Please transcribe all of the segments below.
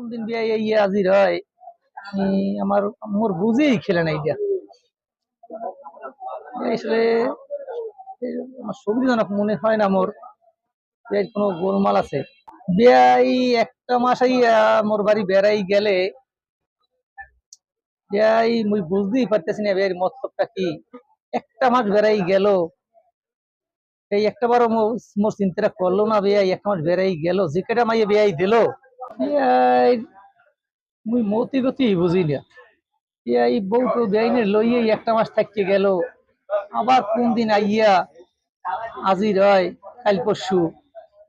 কোনদিন বিয়ে ইয়ে হাজির হয় আমার মোর বুঝেই খেলে না এইটা আসলে আমার সুবিধাজনক মনে হয় না মোর এর কোনো গোলমাল আছে। বিয়াই একটা মাস মোর বাড়ি বেড়াই গেলে, বিয়াই মুই বুঝতেই পারতেছি না বিয়ের মতলবটা কি। একটা মাস বেড়াই গেল, এই একটা বারও মো- মোর চিন্তাটা করল না বিয়াই, একটা মাস বেড়াই গেল, যে কেটা মাইয়া বিয়াই দিল। মুই মতি গতি বুঝি না। বিয়াই বউ তো বিয়াইনে লইয়েই একটা মাস থাকতে গেল। আবার কোন দিন আইয়া হাজির হয় কাল পরশু।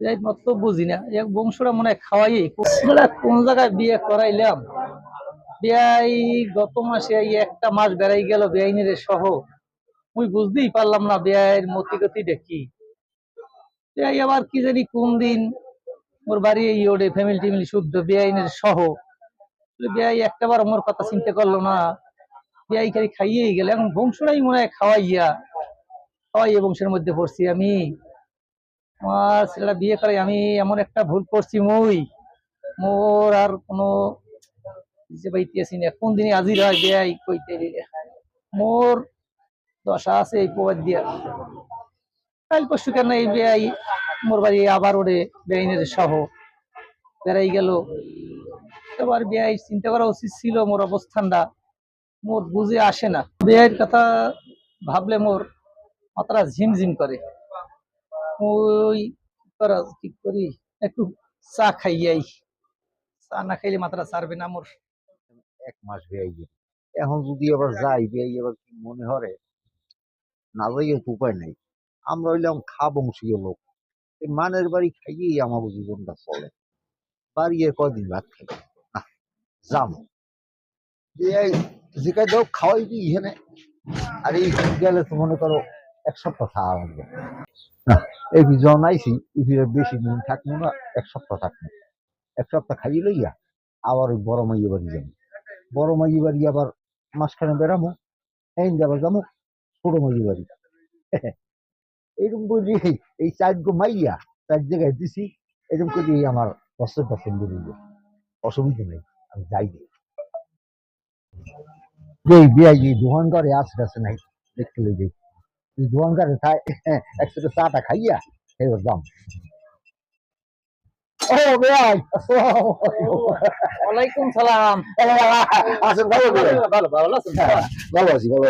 এই মতলব বুঝি না। এক বংশটা মনে হয় খাওয়াই কোন জায়গায় বিয়ে করাইলাম? বিয়াই গত মাসে এই একটা মাস বেড়াই গেল বেআইনের সহ। মুই বুঝতেই পারলাম না বেআইয়ের মতি গতিটা কি। আবার কি জানি কোন দিন মোর বাড়ি এই ওডে ফ্যামিলি টেমিলি শুদ্ধ, বেআইনের সহ। বেআই একটাবার মোর কথা চিন্তা করল না। বেআই খালি খাইয়েই গেল। এখন বংশটাই মনে হয় খাওয়াইয়া খাওয়াইয়া বংশের মধ্যে পড়ছি আমি। আমার ছেলেটা বিয়ে করে, আমি এমন একটা ভুল করছি মুই। মোর আর কোনো পাইতেছি না। কোন দিনে আজির হয় বেয়াই কইতে মোর দশা আছে এই প্রবাদ দিয়া। কাল পরশু কেন এই বেয়াই মোর বাড়ি আবার ওরে বেআইনের সহ। বেড়াই গেল। এবার বেআই চিন্তা করা উচিত ছিল মোর অবস্থানটা। মোর বুঝে আসে না। বেআইয়ের কথা ভাবলে মোর মাথাটা ঝিমঝিম করে। ওই করা কি করি? একটু চা খাইয়াই চা না খাইলে মাথাটা ছাড়বে না মোর। এক মাস গেল। এখন যদি আবার যাই বেআই আবার মনে হরে? না যাইও তো উপায় নাই। আমরা হইলাম খা বংশীয় লোক। মানের বাড়ি খাইয়েই আমার জীবনটা চলে। বাড়ি আর কদিন ভাত খাই না যেখানে দাও খাওয়াই দিই এখানে। আর এই গেলে তো মনে করো এক সপ্তাহ খাওয়া লাগবে। না, এই যখন আইসি ইফিরে বেশি দিন থাকব না, এক সপ্তাহ থাকব। এক সপ্তাহ খাইয়ে লইয়া আবার ওই বড় মাইয়ে বাড়ি যাব। বড় মাইয়ে বাড়ি আবার মাঝখানে বেড়ামো, এই আবার যাব ছোট মাইয়ে বাড়ি। এরকম করে এই চার গো মাইয়া চার জায়গায় দিছি এরকম করে আমার পছন্দ পছন্দ রইল অসুবিধা নেই আমি যাই নি এই বিয়া এই দোকান ঘরে আছে আছে নাই দেখতে লই এই দোকান ঘরে খাই একসাথে চাটা খাইয়া এবার ও বেয়াই ওয়ালাইকুম সালাম। আছেন ভালো বেয়াই ভালো ভালো আছেন? ভালো আছি ভালো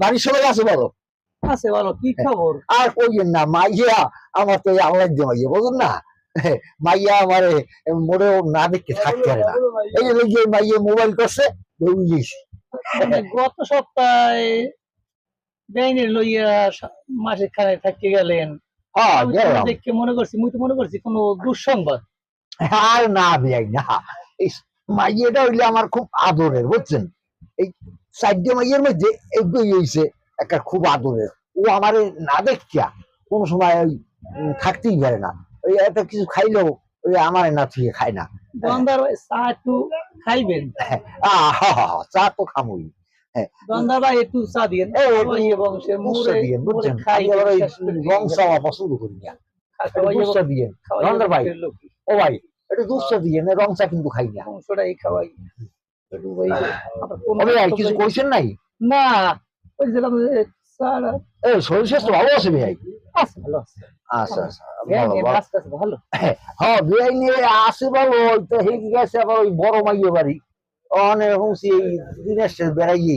বাড়ির সবাই আছে বলো আছে ভালো কি খবর? আর কইয়েন না মাইয়া আমার তো আল্লাহ দিয়ে মাইয়া বুঝুন না? মাইয়া আমার মোড়েও না দেখতে থাকতে পারে না। এই যে মাইয়া মোবাইল করছে গত সপ্তাহে লইয়া মাসে খানে থাকতে গেলেন। হ্যাঁ দেখে মনে করছি মুই তো মনে করছি কোনো দুঃসংবাদ। আর না বিয়াই না। এই মাইয়াটা হইলে আমার খুব আদরের বুঝছেন? এই চারটে মাইয়ের মধ্যে এগুলোই একটা খুব আদরের। ও আমারে না দেখিয়া কোন সময় ওই থাকতেই পারে না। ওই একটা কিছু খাইলেও ওই আমারে না থুয়ে খায় না। দোকানদার চা একটু খাইবেন? আহ, হা, হা, হা, চা তো খামুই। একটু চা দিয়েন। করে পছন্দ না। ভাই ও ভাই একটু দুধটা দিয়ে রং চা কিন্তু খাই না। বংশটাই খাওয়াই। কিছু কইছেন নাই? না ওই এই শরীর স্বাস্থ্য ভালো আছে আচ্ছা আচ্ছা হ্যাঁ, ভালো, হ্যাঁ, হ্যাঁ বিয়াই নিয়ে আসে ভালো তো গেছে আবার ওই বড় মাইয়ে বাড়ি। অনেক হচ্ছে এই দিনের বেড়াইয়ে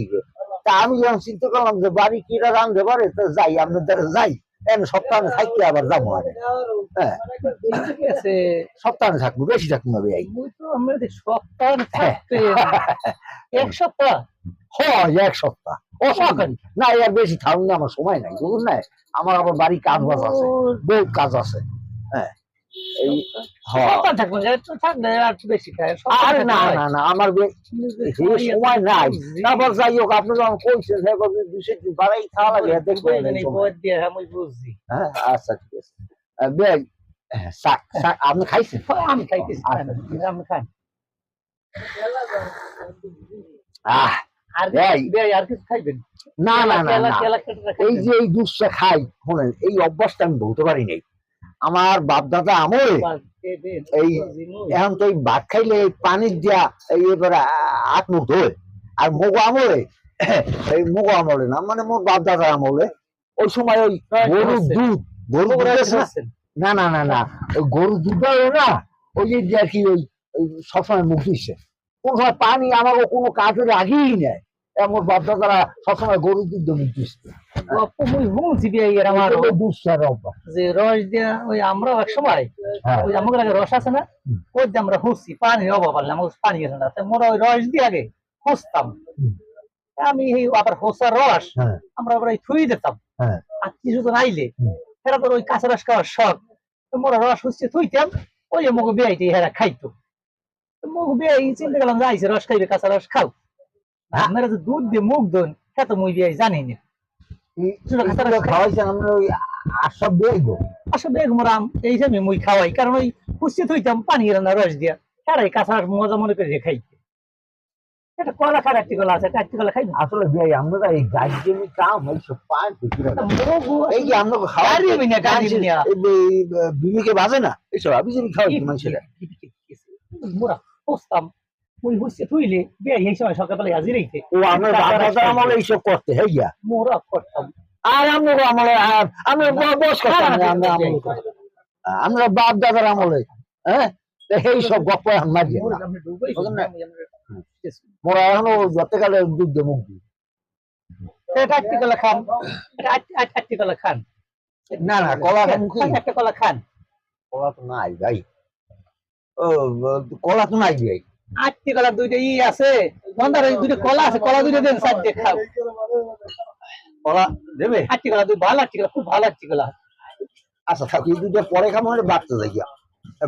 তা আমি যখন চিন্তা করলাম যে বাড়ি কিরা রান্ধতে পারে তো যাই আপনার দ্বারা যাই। সপ্তাহে থাকতে আবার যাব আরে। হ্যাঁ। সপ্তাহে থাকব বেশি থাকব না সপ্তাহ এক সপ্তাহ? হয় এক সপ্তাহ। নেই। না এর বেশি থাকুন না আমার সময় নাই বুঝুন না আমার আবার বাড়ি কাজ বাজ আছে বহু কাজ আছে হ্যাঁ। আর না না না আমার সময় নাই। তারপর যাই হোক আপনি যখন কইছেন দুশো বাড়াই খাওয়া লাগে হ্যাঁ, বুঝছি হ্যাঁ আচ্ছা ঠিক আছে। হ্যাঁ, শাক শাক আপনি খাইছেন? আমি খাইতেছি আচ্ছা। আমি খাই। আহ না না না না। এই যে এই দুধটা খাই শোনেন এই অভ্যাসটা আমি বলতে পারি নাই। আমার বাপ দাদা আমলে এই এখন তো এই ভাত খাইলে এই পানির দিয়া এই এবার আট মুখ ধোয় আর মুগ আমলে এই মুগ আমলে না মানে মোর বাপ দাদা আমলে ওই সময় ওই গরুর দুধ গরু না? না না না ওই গরুর দুধ না ওই যে কি ওই সবসময় মুখ দিচ্ছে কোন সময় পানি আমাকে কোনো কাজে লাগিয়েই নেয় এমন বাপ দাদারা সবসময় গরুর দুধ বিয়ে এর আমার আমার দুঃসার অভ্যাস। যে রস দিয়া ওই আমরা এক সময় হ্যাঁ। ওই আগে রস আছে না ওই আমরা হুসছি পানি অভাব পারলাম পানি গেছে না। তো মোরা ওই রস দিয়ে আগে হুসতাম আমি এই আবার হোসার রস হ্যাঁ। আমরা আবার থুই দিতাম। হ্যাঁ। আর আইলে হুম। এরা তোর ওই কাঁচা রস খাওয়ার শখ। তো মোরা রস হুসছে থুইতাম ওই মুখ বেয়াইতে হেরা খাইতো। মুখ বেয়াই চিন্তা করলাম যে আইসে রস খাইবে কাঁচা রস খাও। আপনারা যে দুধ দিয়ে মুখ দন হ্যাঁ তো মুই বিয়াই জানি না এই- আমরা ওই আশাব দিয়ে আসলে বেগ মোরাম এই যে আমি মুই খাওয়াই কারণ ওই হুসছে থুইতাম পানি রান্না রস দিয়া হেরাই কাঁচা মজা মনে করে খাইতে এটা কলা খার একটি কলা আছে একটি কলা খাই আসলে ভাই আমরা এই গাছ জমি কাম এই যে আমরা না, বিবিকে বাজে না এইসব আমি যদি খাওয়াই মানুষের মোরা বসতাম থুইলে এই সময় সকালবেলা হাজির হইতে। ও আমরা বাবা আমলে এইসব করতে হ্যাঁ মোরা করতাম। আর আমরা আমলে আর আমরা ব- বয়স আমরা আমরা আমরা বাপ দাদার আমলে হ্যাঁ? এই সব গপ্প আমরা। মোরা এখনও যতকালে দুধ দিয়ে মুখ দিই এটা একটি কলা খান। এটা আট- আট- কলা খান। না না কলা খান একটা কলা খান। কলা তো নাই ভাই। ও কলা তো নাই ভাই। আটটি কলা দুইটা ই আছে। ওই দুইটা কলা আছে কলা দুইটা দেন চারটে খাও। কলা দেবে? আটটি কলা দুই ভালো আটটি কলা খুব ভালো আটটি কলা। আচ্ছা থাকি দুটো পরে খাব মানে বাড়তে যাই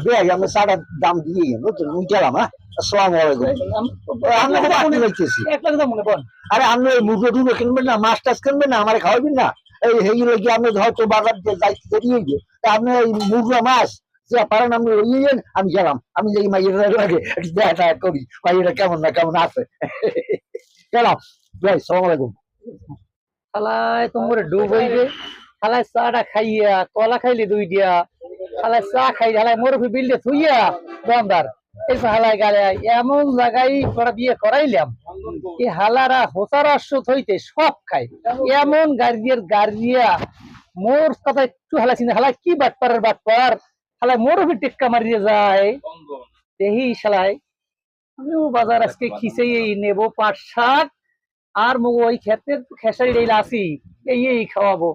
বেগ আমি সাড়ে দাম দিয়ে নতুন উঠালাম হ্যাঁ? আসসালামু আলাইকুম। আমরা বাড়তে যাইতেছি। এক লাখ মনে বল। আরে আপনি মুরগো টুকরো কিনবেন না মাছ টাছ কিনবেন না আমার খাওয়াবেন না। এই হেগুলো কি আপনি হয়তো বাজার যাইতে দেরি হইবে? তা আপনি মুরগো মাছ যা আমি গেলাম। আমি যাই মাইয়ের করি মাইয়েরা কেমন না কেমন আছে? গেলাম। ভাই সালাম আলাইকুম। খালায় তোমার খালায় চাটা খাইয়া, কলা খাইলে দুই দিয়া। খালায় চা খাই হালায় মরফি বিলডে থুইয়া দমদার এই হালায় গালে, এমন জায়গায় বিয়ে করাইলাম এই হালারা হোসারা সুত হইতে সব খায়। এমন গার্জিয়ার গার্জিয়া মোর কথা একটু হালা চিন্তা হালায় কি বাটপারের বাটপার? হালায় মরফি টেক্কা মারিয়ে যায়। দেহি শালায়। আমিও বাজার আজকে খিসেই নেব পাট শাক আর মগ ওই ক্ষেতের খেসারি আসি এই খাওয়াবো।